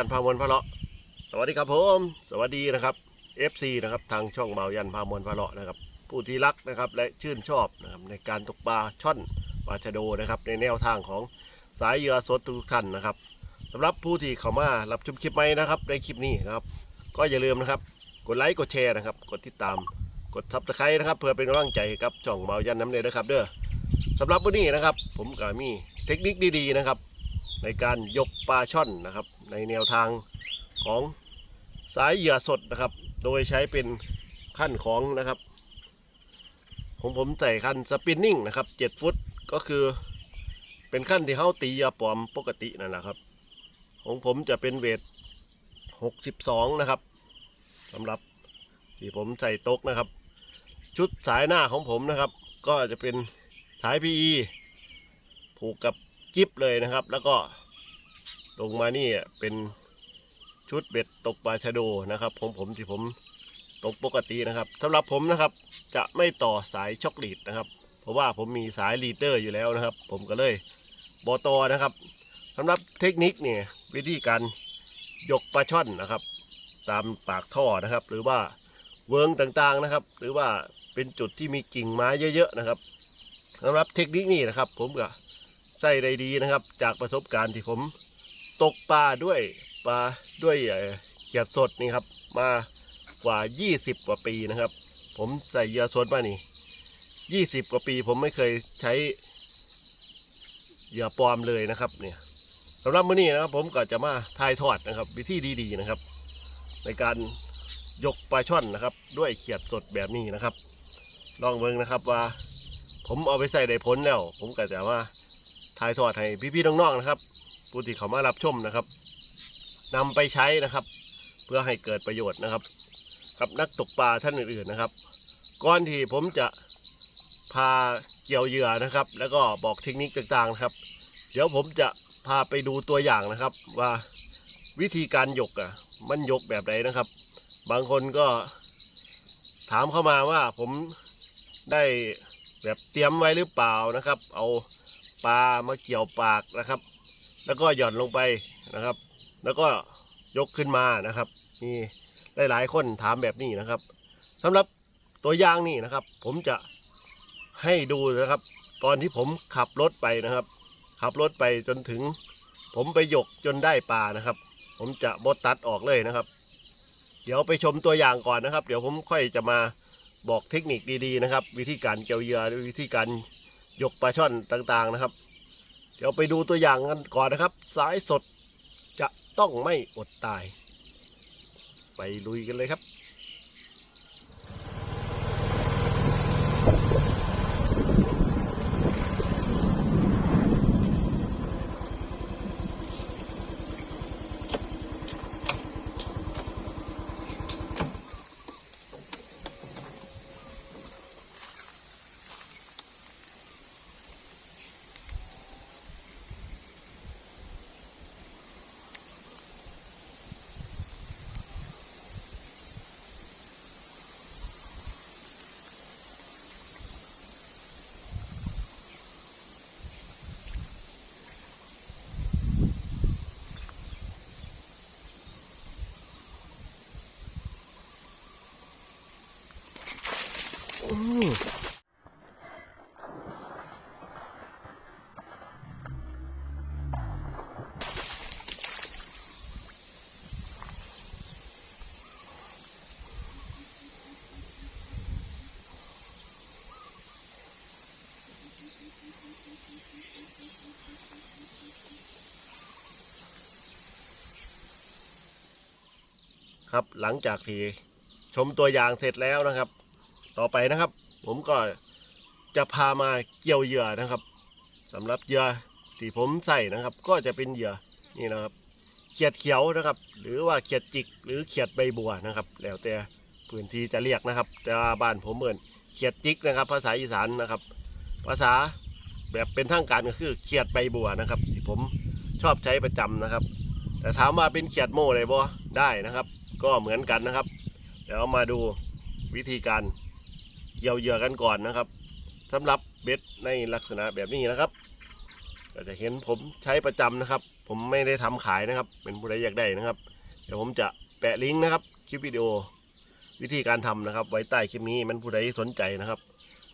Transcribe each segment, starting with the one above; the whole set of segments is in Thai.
ยันพามวลพะเลาะสวัสดีครับผม สวัสดีนะครับ FC นะครับทางช่องเบายันพามวลพะเลาะนะครับ ผู้ที่รักนะครับและชื่นชอบนะครับในการตกปลาช่อนปลาชะโดนะครับ ในแนวทางของสายเหยื่อสดทุกท่านนะครับสำหรับผู้ที่เข้ามารับชมคลิปใหม่นะครับ ในคลิปนี้นะครับ ก็อย่าลืมนะครับ กดไลค์กดแชร์นะครับ กดติดตามกดซับสไครต์นะครับ เพื่อเป็นกำลังใจกับช่องเบายันน้ำเลยนะครับ เด้อสำหรับวันนี้นะครับ ผมก็มีเทคนิคดีๆนะครับ ในการยกปลาช่อนนะครับ ในแนวทางของสายเหยื่อสดนะครับ โดยใช้เป็นขั้นของนะครับ ผมผมใส่ขั้นสปินนิ่งนะครับ7ฟุตก็คือเป็นขั้นที่เขาตีเหยื่อปลอมปกตินั่นแหละครับ ของผมจะเป็นเวท 62 นะครับสำหรับที่ผมใส่ตกนะครับ ชุดสายหน้าของผมนะครับ ก็จะเป็นสาย PE ผูกกับ จิ๊บเลยนะครับ แล้วก็ลงมานี่เป็นชุดเบ็ดตกปลาชะโดนะครับของผมที่ผมตกปกตินะครับสำหรับผมนะครับจะไม่ต่อสายช็อกลีดนะครับ เพราะว่าผมมีสายลีเดอร์อยู่แล้วนะครับ ผมก็เลยบอตอนะครับสำหรับเทคนิคเนี่ยวิธีการยกปลาช่อนนะครับ ตามปากท่อนะครับ หรือว่าเวิงต่างๆนะครับ หรือว่าเป็นจุดที่มีกิ่งไม้เยอะ ๆ นะครับสำหรับเทคนิคนี้นะครับ ผมก็ ใส่ได้ดีนะครับ จากประสบการณ์ที่ผมตกปลาด้วยปลาด้วยเขียดสดนี่ครับ มากว่า 20 กว่าปีนะครับ ผมใส่เหยื่อสดมานี่ 20 กว่าปี ผมไม่เคยใช้เหยื่อปลอมเลยนะครับเนี่ยสำหรับมื้อนี้นะครับผมก็จะมาทายทอดนะครับ วิธีดีๆนะครับ ในการยกปลาช่อนนะครับ ด้วยเขียดสดแบบนี้นะครับ ลองเบิ่งนะครับว่า ผมเอาไปใส่ได้ผลแล้ว ผมก็จะว่า ถ่ายทอดให้พี่ๆน้องๆนะครับ ผู้ที่เขามารับชมนะครับนำไปใช้นะครับ เพื่อให้เกิดประโยชน์นะครับ กับนักตกปลาท่านอื่นๆนะครับ ก่อนที่ผมจะพาเกี่ยวเหยื่อนะครับ แล้วก็บอกเทคนิคต่างๆนะครับ เดี๋ยวผมจะพาไปดูตัวอย่างนะครับ ว่าวิธีการยกอะมันยกแบบไหนนะครับ บางคนก็ถามเข้ามาว่าผมได้แบบเตรียมไว้หรือเปล่านะครับ เอา ปลามาเกี่ยวปากนะครับ แล้วก็หย่อนลงไปนะครับ แล้วก็ยกขึ้นมานะครับนี่หลายๆคนถามแบบนี้นะครับสำหรับตัวอย่างนี่นะครับ ผมจะให้ดูนะครับ ตอนที่ผมขับรถไปนะครับ ขับรถไปจนถึง ผมไปหยกจนได้ปลานะครับ ผมจะบดตัดออกเลยนะครับ เดี๋ยวไปชมตัวอย่างก่อนนะครับ เดี๋ยวผมค่อยจะมาบอกเทคนิคดีๆนะครับ วิธีการเกี่ยวเหยื่อวิธีการ ยกปลาช่อนต่างๆนะครับ เดี๋ยวไปดูตัวอย่างกันก่อนนะครับ สายสดจะต้องไม่อดตาย ไปลุยกันเลยครับ ครับหลังจากที่ชมตัวอย่างเสร็จแล้วนะครับ ต่อไปนะครับ ผมก็จะพามาเกี่ยวเหยื่อนะครับสำหรับเหยื่อที่ผมใส่นะครับ ก็จะเป็นเหยื่อนี่นะครับ เขียดเขียวนะครับ หรือว่าเขียดจิกหรือเขียดใบบัวนะครับ แล้วแต่พื้นที่จะเรียกนะครับ แต่ว่าบ้านผมเหมือนเขียดจิกนะครับ ภาษาอีสานนะครับ ภาษาแบบเป็นทางการก็คือเขียดใบบัวนะครับ ที่ผมชอบใช้ประจำนะครับ แต่ถามว่าเป็นเขียดโม่เลยบ่ได้นะครับ ก็เหมือนกันนะครับ เดี๋ยวมาดูวิธีการ เกี่ยวเหยื่อกันก่อนนะครับสำหรับเบ็ดในลักษณะแบบนี้นะครับก็จะเห็นผมใช้ประจำนะครับ ผมไม่ได้ทำขายนะครับ เป็นผู้ใดอยากได้นะครับ เดี๋ยวผมจะแปะลิงก์นะครับ คลิปวิดีโอวิธีการทำนะครับ ไว้ใต้คลิปนี้มันผู้ใดสนใจนะครับ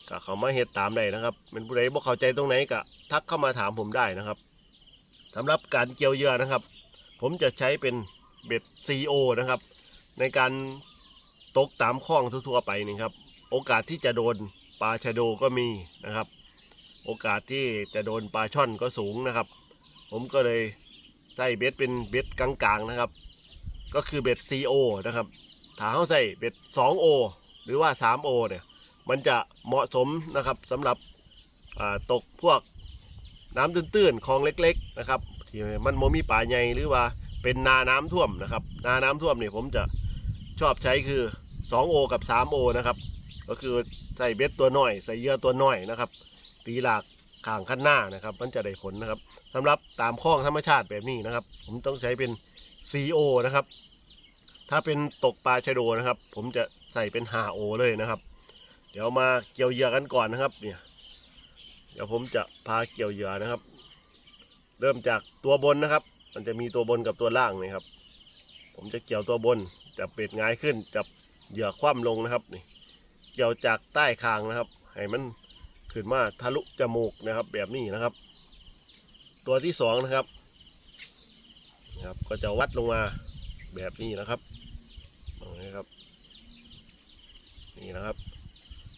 ก็เขามาเฮ็ดตามได้นะครับ เป็นผู้ใดบ่เข้าใจตรงไหนก็ทักเข้ามาถามผมได้นะครับสำหรับการเกี่ยวเหยื่อนะครับ ผมจะใช้เป็นเบ็ด CO นะครับ ในการตกตามคลองทั่วๆไปนี่ครับ โอกาสที่จะโดนปลาชะโดก็มีนะครับ โอกาสที่จะโดนปลาช่อนก็สูงนะครับ ผมก็เลยใส่เบ็ดเป็นเบ็ดกลางๆนะครับ ก็คือเบ็ด CO นะครับถ้าเขาใส่เบ็ด 2O หรือว่า 3O เนี่ย มันจะเหมาะสมนะครับสำหรับตกพวกน้ำตื้นๆคลองเล็ก ๆ นะครับที่มันโมมีป่าใหญ่หรือว่าเป็นนาน้ำท่วมนะครับ นาน้ำท่วมเนี่ยผมจะชอบใช้คือ 2O กับ 3O นะครับ ก็คือใส่เบ็ดตัวน้อย ใส่เหยื่อตัวน้อยนะครับ ตีหลากข้างขั้นหน้านะครับ มันจะได้ผลนะครับสำหรับตามคลองธรรมชาติแบบนี้นะครับ ผมต้องใช้เป็น CO นะครับ ถ้าเป็นตกปลาชะโดนะครับ ผมจะใส่เป็น 5O เลยนะครับ เดี๋ยวมาเกี่ยวเหยื่อกันก่อนนะครับ เนี่ย เดี๋ยวผมจะพาเกี่ยวเหยื่อนะครับ เริ่มจากตัวบนนะครับ มันจะมีตัวบนกับตัวล่างนี่ครับ ผมจะเกี่ยวตัวบนจับเป็ดง่ายขึ้นจับเหยื่อคว่ำลงนะครับนี่ เกี่ยวจากใต้คางนะครับ ให้มันขึ้นมาทะลุจมูกนะครับ แบบนี้นะครับ ตัวที่สองนะครับนะครับ ก็จะวัดลงมาแบบนี้นะครับนี่ครับ นี่นะครับ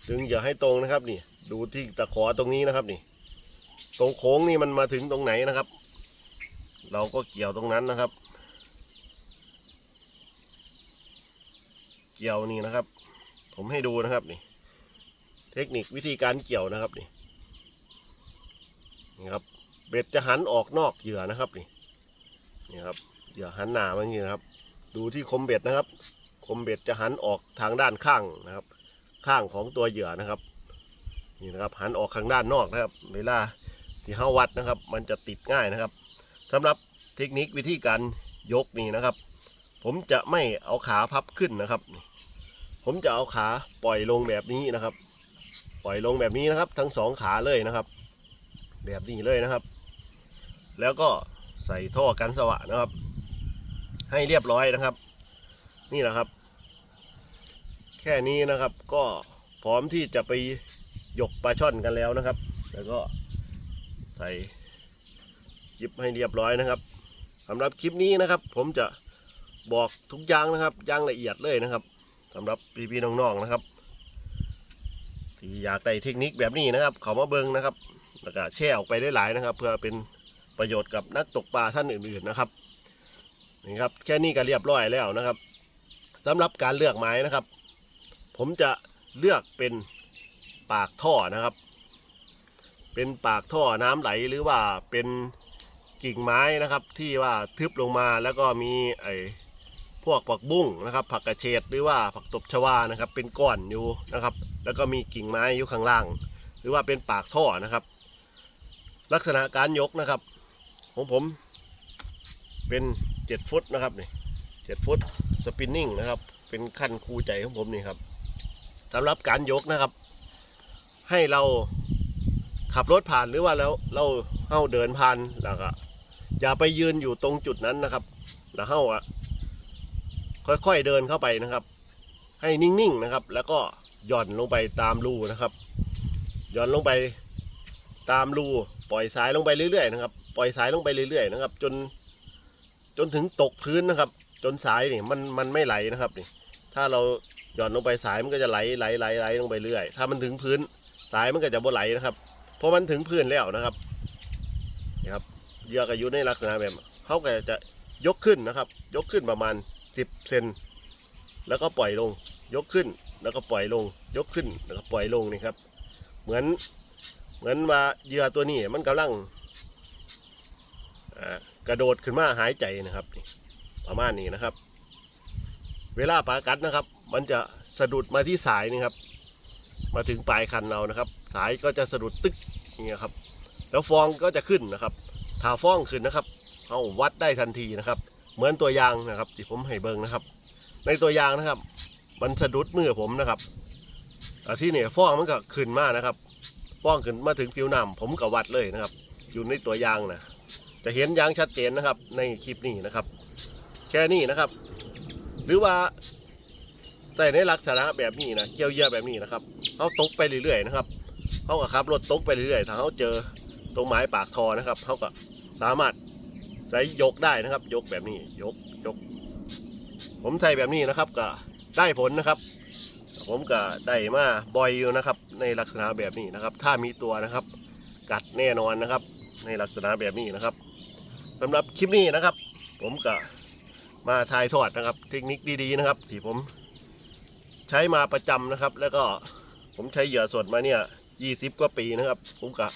ดึงอย่าให้ตรงนะครับนี่ ดูที่ตะขอตรงนี้นะครับนี่ ตรงโค้งนี่มันมาถึงตรงไหนนะครับ เราก็เกี่ยวตรงนั้นนะครับ เกี่ยวนี่นะครับ ผมให้ดูนะครับนี่ เทคนิควิธีการเกี่ยวนะครับนี่นี่ครับ เบ็ดจะหันออกนอกเหยื่อนะครับนี่นี่ครับเหยื่อหันหน้ามาอย่างนี้นะครับ ดูที่คมเบ็ดนะครับ คมเบ็ดจะหันออกทางด้านข้างนะครับ ข้างของตัวเหยื่อนะครับนี่นะครับหันออกข้างด้านนอกนะครับ เวลาที่เฮาวัดนะครับ มันจะติดง่ายนะครับสำหรับเทคนิควิธีการยกนี่นะครับ ผมจะไม่เอาขาพับขึ้นนะครับ ผมจะเอาขาปล่อยลงแบบนี้นะครับ ปล่อยลงแบบนี้นะครับ ทั้งสองขาเลยนะครับ แบบนี้เลยนะครับ แล้วก็ใส่ท่อกันสวะนะครับ ให้เรียบร้อยนะครับ นี่นะครับ แค่นี้นะครับก็พร้อมที่จะไปยกปลาช่อนกันแล้วนะครับ แล้วก็ใส่จิบให้เรียบร้อยนะครับสำหรับคลิปนี้นะครับ ผมจะบอกทุกอย่างนะครับอย่างละเอียดเลยนะครับ สำหรับพี่ๆน้องๆนะครับ ที่อยากได้เทคนิคแบบนี้นะครับ เขามาเบิ้งนะครับแล้วก็แชร์ออกไปได้หลายนะครับ เพื่อเป็นประโยชน์กับนักตกปลาท่านอื่นๆนะครับนี่ครับ แค่นี้ก็เรียบร้อยแล้วนะครับสำหรับการเลือกไม้นะครับ ผมจะเลือกเป็นปากท่อนะครับ เป็นปากท่อน้ำไหลหรือว่าเป็นกิ่งไม้นะครับ ที่ว่าทึบลงมาแล้วก็มีไอ วกผักบุ้งนะครับ ผักกระเฉดหรือว่าผักตบชวานะครับ เป็นก้อนอยู่นะครับ แล้วก็มีกิ่งไม้อยู่ข้างล่าง หรือว่าเป็นปากท่อนะครับ ลักษณะการยกนะครับของผมเป็นเจ็ดฟุตนะครับนี่เจ็ดฟุตสปินนิ่งนะครับ เป็นขั้นคูใจของผมนี่ครับสำหรับการยกนะครับ ให้เราขับรถผ่านหรือว่าแล้วเราเข้าเดินผ่านแล้วก็อย่าไปยืนอยู่ตรงจุดนั้นนะครับแล้วเข้าอะ ค่อยๆเดินเข้าไปนะครับ ให้นิ่งๆนะครับ แล้วก็หย่อนลงไปตามรูนะครับ หย่อนลงไปตามรูปล่อยสายลงไปเรื่อยๆนะครับ ปล่อยสายลงไปเรื่อยๆนะครับ จน จนถึงตกพื้นนะครับ จนสายนี่มันมันไม่ไหลนะครับนี่ถ้าเราหย่อนลงไปสายมันก็จะไหลไหลไหลไหลลงไปเรื่อย ถ้ามันถึงพื้นสายมันก็จะบ่ไหลนะครับเพราะมันถึงพื้นแล้วนะครับนี่ครับเยื่อก็อยู่ในลักษณะแบบเขาก็จะยกขึ้นนะครับ ยกขึ้นประมาณ สิบเซนแล้วก็ปล่อยลง ยกขึ้น แล้วก็ปล่อยลง ยกขึ้น แล้วก็ปล่อยลงนี่ครับ เหมือน เหมือนว่าเหยื่อตัวนี้มันกำลังกระโดดขึ้นมาหายใจนะครับ ประมาณนี้นะครับ เวลาปลากัดนะครับ มันจะสะดุดมาที่สายนี่ครับ มาถึงปลายคันเรานะครับ สายก็จะสะดุดตึกอย่างเงี้ยครับ แล้วฟองก็จะขึ้นนะครับถ้าฟองขึ้นนะครับเอาวัดได้ทันทีนะครับ เหมือนตัวอยางนะครับที่ผมให้เบิ่งนะครับ ในตัวอยางนะครับมันสะดุดมือผมนะครับที่เนี่ยฟองมันก็ขึ้นมานะครับฟองขึ้นมาถึงผิวน้ำผมก็วัดเลยนะครับ อยู่ในตัวอย่างนะจะเห็นยางชัดเจนนะครับ ในคลิปนี้นะครับ แค่นี้นะครับ หรือว่าแต่ในลักษณะแบบนี้นะเกี่ยวเยื่อแบบนี้นะครับเขาตกไปเรื่อยๆนะครับเขาก็ขับรถตกไปเรื่อยๆถ้าเขาเจอตรงไม้ปากคอนะครับเขาก็สามารถ ใช้ยกได้นะครับ ยกแบบนี้ยกยก ผมใช้แบบนี้นะครับ ก็ได้ผลนะครับ ผมก็ได้มาบ่อยอยู่นะครับ ในลักษณะแบบนี้นะครับ ถ้ามีตัวนะครับ กัดแน่นอนนะครับ ในลักษณะแบบนี้นะครับสำหรับคลิปนี้นะครับ ผมก็มาถ่ายทอดนะครับ เทคนิคดีๆนะครับ ที่ผมใช้มาประจำนะครับ แล้วก็ผมใช้เหยื่อสดมาเนี่ยยี่สิบกว่าปีนะครับ ผมก็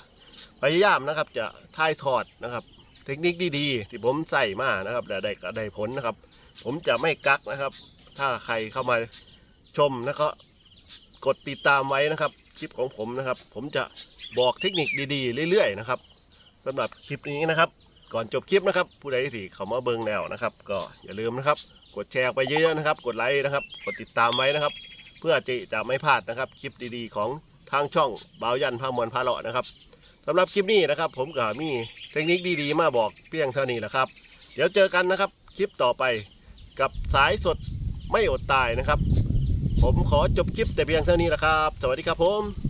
พยายามนะครับ จะถ่ายทอดนะครับ เทคนิคดีๆ ที่ผมใส่มานะครับและได้ก็ได้ผลนะครับ ผมจะไม่กักนะครับ ถ้าใครเข้ามาชมแล้วก็กดติดตามไว้นะครับคลิปของผมนะครับ ผมจะบอกเทคนิคดีๆ เรื่อยๆนะครับสำหรับคลิปนี้นะครับ ก่อนจบคลิปนะครับ ผู้ใดที่เข้ามาเบิ่งแล้วนะครับ ก็อย่าลืมนะครับ กดแชร์ไปเยอะๆนะครับ กดไลค์นะครับ กดติดตามไว้นะครับ เพื่อจะจะไม่พลาดนะครับ คลิปดีๆ ของทางช่องบ่าวยันพามวลพาเลาะนะครับ สำหรับคลิปนี้นะครับ ผมก็มีเทคนิคดีๆ มาบอกเพียงเท่านี้แหละครับ เดี๋ยวเจอกันนะครับ คลิปต่อไปกับสายสดไม่อดตายนะครับ ผมขอจบคลิปแต่เพียงเท่านี้แหละครับ สวัสดีครับผม